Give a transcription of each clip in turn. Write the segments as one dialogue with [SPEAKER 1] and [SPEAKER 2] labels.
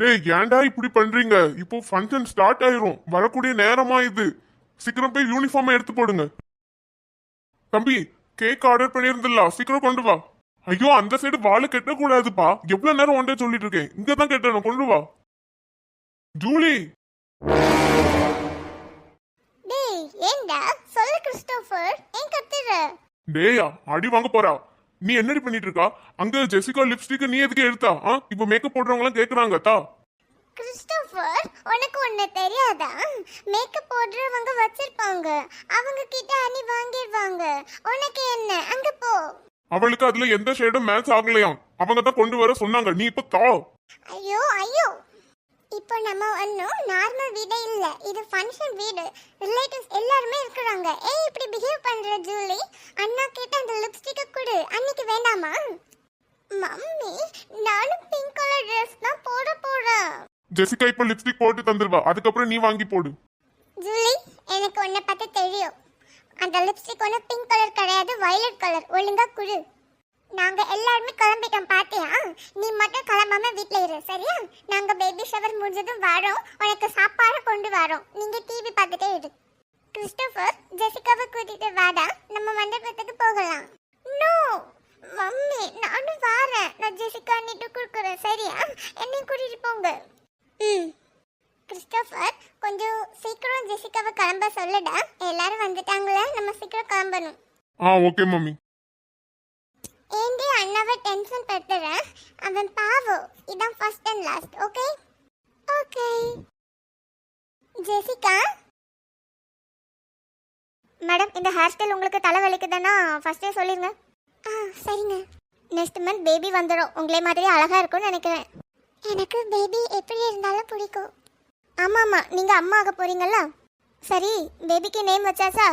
[SPEAKER 1] டேய் ஏன்டா இப்படி பண்றீங்க? இப்போ ஃபங்க்ஷன் ஸ்டார்ட் ஆயிரும். வரக்கூடிய நேரமா இது. சீக்கிரம் போய் யூனிஃபார்மை எடுத்து போடுங்க. தம்பி கேக் ஆர்டர் பண்ணியிருந்தில்ல சீக்கிரம் கொண்டு வா. ஐயோ அந்த சைடு வாழை கெட்ட கூடாதுப்பா எவ்வளவு நேரம் ஒன்றே சொல்லிட்டு இருக்கேன் இங்க தான் கெட்டணும். கொண்டு வா. ஜூலி!
[SPEAKER 2] டேய் ஏண்டா சொல்லு கிறிஸ்டோபர். ஏன் கத்துற?
[SPEAKER 1] டேயா அடி வாங்க போறா. நீ என்னடி பண்ணிட்டு இருக்கா? அங்க ஜெசிகா லிப்ஸ்டிக் நீ எதுக்கு எடுத்தா? ஆ? இப்போ மேக்கப் போடுறவங்க எல்லாம் கேக்குறாங்க தா
[SPEAKER 2] கிறிஸ்டோபர் உனக்கு ஒண்ணு தெரியாதா? மேக்கப் போடுறவங்க வச்சிருப்பாங்க. அவங்க கிட்ட அணி வாங்கிடுவாங்க. உனக்கு என்ன? அங்க போ.
[SPEAKER 1] அவளுக்கு அதுல எந்த ஷேடும் மேட்ச் ஆகலையாம். அவங்க தான் கொண்டு வர சொன்னாங்க. நீ இப்ப தா.
[SPEAKER 2] ஐயோ ஐயோ. இப்போ நம்ம ஒன்றும் நார்மல் வீடே இல்ல. இது ஃபங்க்ஷன் வீடு. ரிலேட்டிவ்ஸ் எல்லாருமே இருக்கிறாங்க. ஏன் இப்படி பிஹேவ் பண்ற ஜூலி? அண்ணா கேட்ட அந்த லிப்ஸ்டிக்கை கொடு. அன்னைக்கு வேண்டாமா? மம்மி நானும் பிங்க் கலர் ட்ரெஸ் தான் போட போறேன்.
[SPEAKER 1] ஜெசிகா இப்ப லிப்ஸ்டிக் போட்டு தந்துருவா. அதுக்கப்புறம் நீ வாங்கி போடு.
[SPEAKER 2] ஜூலி எனக்கு உன்னை பத்தி தெரியும். அந்த லிப்ஸ்டிக் ஒன்று பிங்க் கலர் கிடையாது வயலட் கலர் ஒழுங்கா குடு. நாங்க எல்லாருமே கிளம்பிட்டோம் பாத்தியா? நீ மட்டும் கிளம்பாம வீட்ல இரு சரியா? நாங்க பேபி ஷவர் முடிஞ்சதும் வரோம். உனக்கு சாப்பாடு கொண்டு வரோம். நீங்க டிவி பார்த்துட்டே இரு. கிறிஸ்டோபர் ஜெசிகாவை கூட்டிட்டு வாடா. நம்ம மண்டபத்துக்கு போகலாம். நோ மம்மி நானும் வரேன். நான் ஜெசிகா நீட்டு கொடுக்குறேன் சரியா? என்னையும் கூட்டிட்டு போங்க. ம். கிறிஸ்டோபர் கொஞ்சம் சீக்கிரம் ஜெசிகாவை கிளம்ப சொல்லுடா. எல்லாரும் வந்துட்டாங்களே நம்ம சீக்கிரம் கிளம்பணும்.
[SPEAKER 1] ஆ ஓகே மம்மி.
[SPEAKER 2] ஏண்டி அண்ணாவை டென்ஷன் படுத்துறேன் அவன் பாவம். இதான் first and last okay okay Jessica? Madam இந்த ஹேர் ஸ்டைல் உங்களுக்கு தலை வலிக்குதுன்னா ஃபர்ஸ்டே சொல்லிருங்க. ஆ சரிங்க. நெக்ஸ்ட் மந்த் பேபி வந்துடும் உங்களே மாதிரி அழகாக இருக்கும்னு நினைக்கிறேன். எனக்கு பேபி எப்படி இருந்தாலும் பிடிக்கும். ஆமாம் ஆமாம் நீங்கள் அம்மா ஆக போறீங்கல்ல? சரி பேபிக்கு நேம் வச்சாச்சா?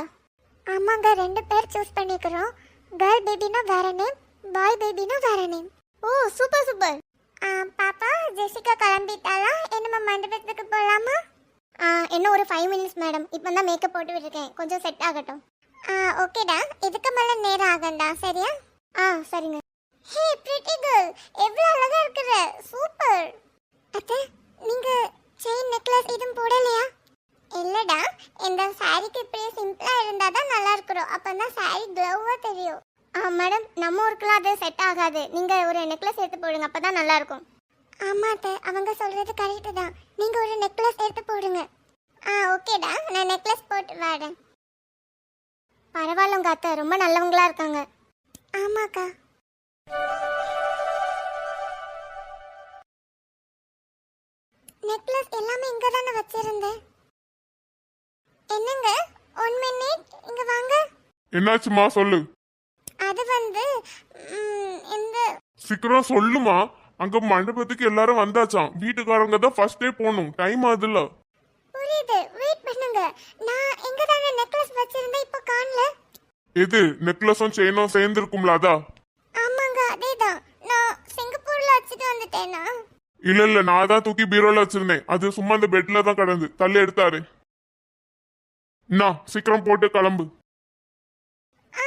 [SPEAKER 2] ஆமாங்க ரெண்டு பேர் சூஸ் பண்ணிக்கிறோம். கேர்ள் பேபினா வேற நேம் பாய் பேபினா வேற நேம் ஓ சூப்பர் சூப்பர் பாப்பா ஜெசிகா கிளம்பிட்டாளா? என்னம்மா மண்டபத்துக்கு போகலாமா இன்னும் ஒரு ஃபைவ் மினிட்ஸ் மேடம் இப்போ தான் மேக்கப் போட்டு விட்டுருக்கேன். கொஞ்சம் செட் ஆகட்டும். ஓகேடா இதுக்கு மேலே நேரம் ஆகண்டா சரியா? ஆ சரிங்க. ஹே பிரிட்டி கேர்ள் எவ்வளோ அழகாக இருக்கிற. சூப்பர் அத்தை நீங்கள் செயின் நெக்லஸ் எதுவும் போடலையா? இல்லைடா. இந்த சாரிக்கு இப்படியே சிம்பிளாக இருந்தால் தான் நல்லா இருக்கிறோம். அப்பதான் சாரி க்ளோவாக தெரியும். மேடம் நம்ம ஊருக்குலாம் அது செட் ஆகாது. நீங்க ஒரு நெக்லஸ் எடுத்து போடுங்க அப்பதான் நல்லா இருக்கும் ஆமா அத்தை. அவங்க சொல்றது கரெக்ட் தான். நீங்க ஒரு நெக்லஸ் எடுத்து போடுங்க. ஆ ஓகேடா நான் நெக்லஸ் போட்டு வரேன். பரவாயில்ல உங்க அத்தை. ரொம்ப நல்லவங்களா இருக்காங்க. ஆமாக்கா நெக்லஸ் எல்லாமே இங்க தானே வச்சிருந்தேன். என்னங்க? ஒன் மினிட் இங்க வாங்க.
[SPEAKER 1] என்னாச்சுமா? சொல்லு
[SPEAKER 2] அது வந்து ம், இந்த
[SPEAKER 1] சீக்கிரம் சொல்லுமா. அங்க மண்டபத்துக்கு எல்லாரும் வந்தாச்சாம். வீட்டுக்காரங்க தான் ஃபர்ஸ்ட் போகணும். டைம் ஆகுதுல்ல.
[SPEAKER 2] புரியுது. வெயிட் பண்ணுங்க. நான் இங்க தானே நெக்லஸ் வச்சிருந்தேன் இப்போ காணல.
[SPEAKER 1] எது? நெக்லஸும் செயினும் சேர்ந்து இருக்கும்ல அதா?
[SPEAKER 2] ஆமாங்க அதேதான். நான் சிங்கப்பூர்ல வச்சுட்டு வந்துட்டேனா?
[SPEAKER 1] இல்ல இல்ல நான் தான் தூக்கி பீரோல வச்சிருந்தேன். அது சும்மா அந்த பெட்ல தான் கிடந்து. தள்ளி எடுத்தாரு. என்ன சீக்கிரம் போட்டு கிளம்பு.
[SPEAKER 2] ஆ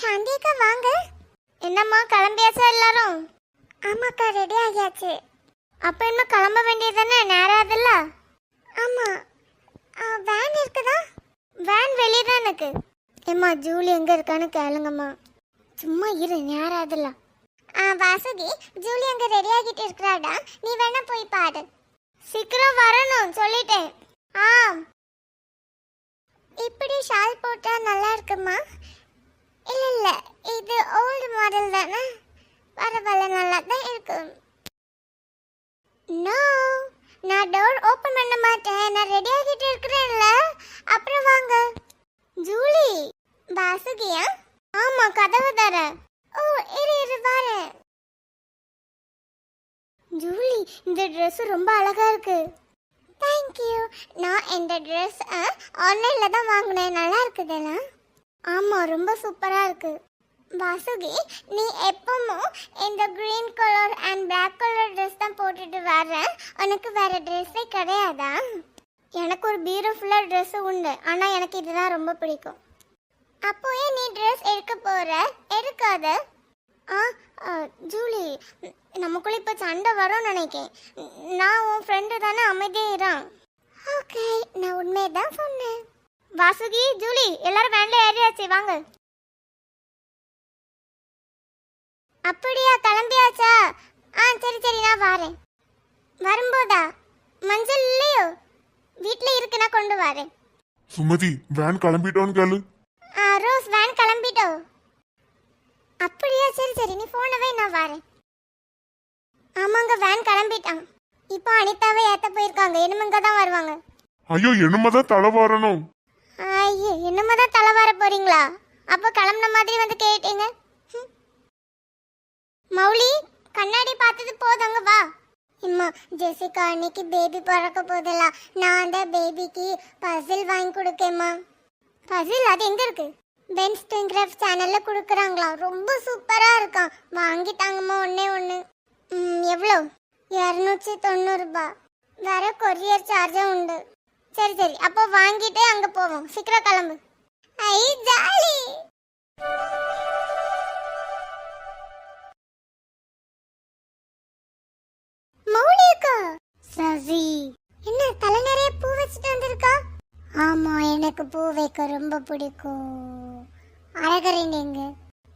[SPEAKER 2] சாந்தியக்கா வாங்க. என்னம்மா கிளம்பியாச்சா எல்லாரும்? ஆமாக்கா ரெடி ஆகியாச்சு. அப்ப என்ன கிளம்ப வேண்டியதானே நேரம் ஆகுதுல்ல ஆமா. வேன் இருக்குதா? வேன் வெளியே தான் எனக்கு. ஏம்மா ஜூலி எங்க இருக்கான்னு கேளுங்கம்மா. சும்மா இரு நேரம் ஆகுதுல்ல ஆ வாசுகி ஜூலி அங்க ரெடி ஆகிட்டு இருக்கிறாடா. நீ வேணா போய் பாரு. சீக்கிரம் வரணும் சொல்லிட்டேன். ஆ இப்படி ஷால் போட்டா நல்லா இருக்குமா இல்ல இல்ல இது ஓல்டு மாடல் தானே பரவாயில்ல நல்லா தான் இருக்கு நோ நான் டோர் ஓபன் பண்ண மாட்டேன் நான் ரெடி ஆகிட்டு இருக்கிறேன்ல அப்புறம் வாங்க ஜூலி வாசுகியா ஆமா கதவு தர. ஓ இரு இரு வரேன் ஜூலி இந்த ட்ரெஸ் ரொம்ப அழகா இருக்கு. தேங்க்யூ நான் இந்த ட்ரெஸ் ஆன்லைனில் தான் வாங்கினேன். நல்லா இருக்குதுல்ல ஆமாம் ரொம்ப சூப்பராக இருக்கு. வாசுகி நீ எப்பவும் இந்த green colour and black colour dress தான் போட்டுட்டு வர உனக்கு வேற ட்ரெஸ்ஸே கிடையாதா? எனக்கு ஒரு பியூட்டிஃபுல்லாக ட்ரெஸ்ஸும் உண்டு. ஆனால் எனக்கு இதுதான் ரொம்ப பிடிக்கும். அப்போ ஏன் நீ ட்ரெஸ் எடுக்க போற? எடுக்காத. ஆ ஆ, ஜூலி நமக்குள்ள இப்போ சண்டை வரும்னு நினைக்கேன். நான் உன் ஃப்ரெண்டு தானே அமைதியாயிரான் ஓகே நான் உண்மையை தான் சொன்னேன். வாசுகி ஜூலி எல்லாரும் வேன்ல ஏறியாச்சு வாங்க. அப்படியா கிளம்பியாச்சா? ஆ சரி சரி நான் வரேன். வரும்போதா? மஞ்சள் இல்லையோ? வீட்டில் இருக்கு நான் கொண்டு வரேன்.
[SPEAKER 1] சுமதி வேன் கிளம்பிட்டோன்னு கேளு
[SPEAKER 2] ஆ, ரோஸ் வேன் கிளம்பிட்டோ அப்படியா சரி சரி நீ போனவே நான் வரேன். ஆமாங்க வேன் கிளம்பிட்டான். இப்போ அனிதாவை ஏத்த போயிருக்காங்க. இனிமேங்க தான் வருவாங்க.
[SPEAKER 1] ஐயோ என்னமாதான் தலை வரணும்.
[SPEAKER 2] ஐயோ என்னமா தான் தலை வர போறீங்களா? அப்போ கிளம்புன மாதிரி வந்து கேட்டீங்க. மௌலி கண்ணாடி பார்த்தது போதாங்க வா. இம்மா ஜெசிகா அன்னைக்கு பேபி பிறக்க போதில்ல நான் அந்த பேபிக்கு பசில் வாங்கி கொடுக்கேம்மா. பசில் அது எங்க இருக்கு? பென்ஸ் டெங்கிராஃப் சேனலில் கொடுக்குறாங்களா ரொம்ப சூப்பராக இருக்கான் வாங்கிட்டாங்கம்மா ஒன்றே ஒன்று எவ்வளோ இரநூற்றி தொண்ணூறுபா. வேற கொரியர் சார்ஜும் உண்டு. சரி சரி. அப்போ வாங்கிட்டு அங்கே போவோம். சீக்கிரம் கிளம்பு. ஐ ஜாலி! மௌலிகா! சசி! என்ன தலை நிறைய பூ வச்சுட்டு வந்திருக்கா? ஆமா எனக்கு பூ வைக்க ரொம்ப பிடிக்கும். அரகரன் எங்க?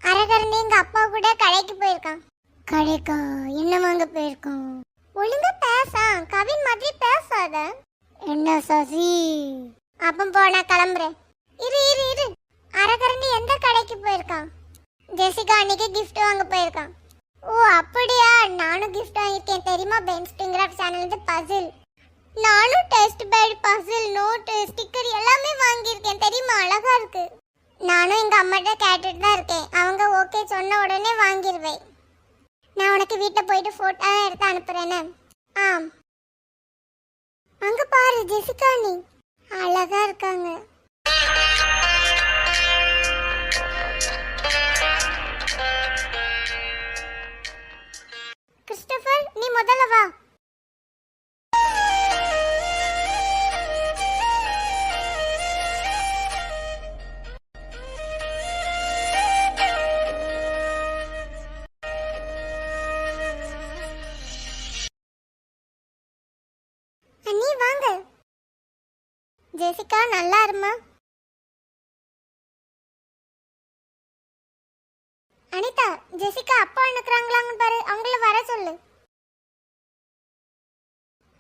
[SPEAKER 2] அரகரன் எங்க அப்பா கூட கடைக்கு போயிருக்கான். கடைக்கா? என்ன வாங்க போயிருக்கான் ஒழுங்கா பேசா. கவின் மாதிரி பேசாத. என்ன சசி? அப்ப போனா கிளம்புறேன். இரு இரு இரு. அரகரன் எந்த கடைக்கு போயிருக்கான்? ஜெசிகா அன்னைக்கு கிஃப்ட் வாங்க போயிருக்கான். ஓ அப்படியா? நானும் கிஃப்ட் வாங்கியிருக்கேன். தெரியுமா? பென் ஸ்டிங்கர் சேனல் பசில் நானும் test pad puzzle note sticker எல்லாமே வாங்கியிருக்கேன். தெரியுமா? அழகா இருக்கு. நானும் எங்க அம்மாட்ட கேட்டுட்டு தான் இருக்கேன். அவங்க ஓகே சொன்ன உடனே வாங்கிடுவேன் நான் உனக்கு வீட்டில் போயிட்டு ஃபோட்டோ எடுத்து அனுப்புறேன்னு. ஆம். அங்க பாரு ஜெசிகா நீ. அழகா இருக்காங்க. கிறிஸ்டோபர் நீ முதல்ல வா. ஜெசிகா நல்லா இருமா அனிதா ஜெசிகா அப்பா அனுக்குறாங்களான்னு பாரு. அவங்கள வர சொல்லு.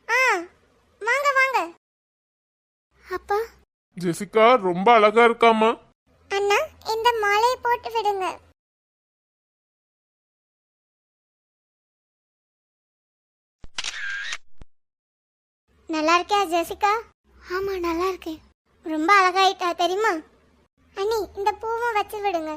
[SPEAKER 2] ஆ வாங்க வாங்க. அப்பா.
[SPEAKER 1] ஜெசிகா ரொம்ப அழகா இருக்காமா
[SPEAKER 2] அண்ணா இந்த மாலையை போட்டு விடுங்க. நல்லா இருக்கியா ஜெசிகா? ஆமா நல்லா இருக்கேன் ரொம்ப அழகாயிட்டா தெரியுமா? அண்ணி இந்த பூவும் வச்சு விடுங்க.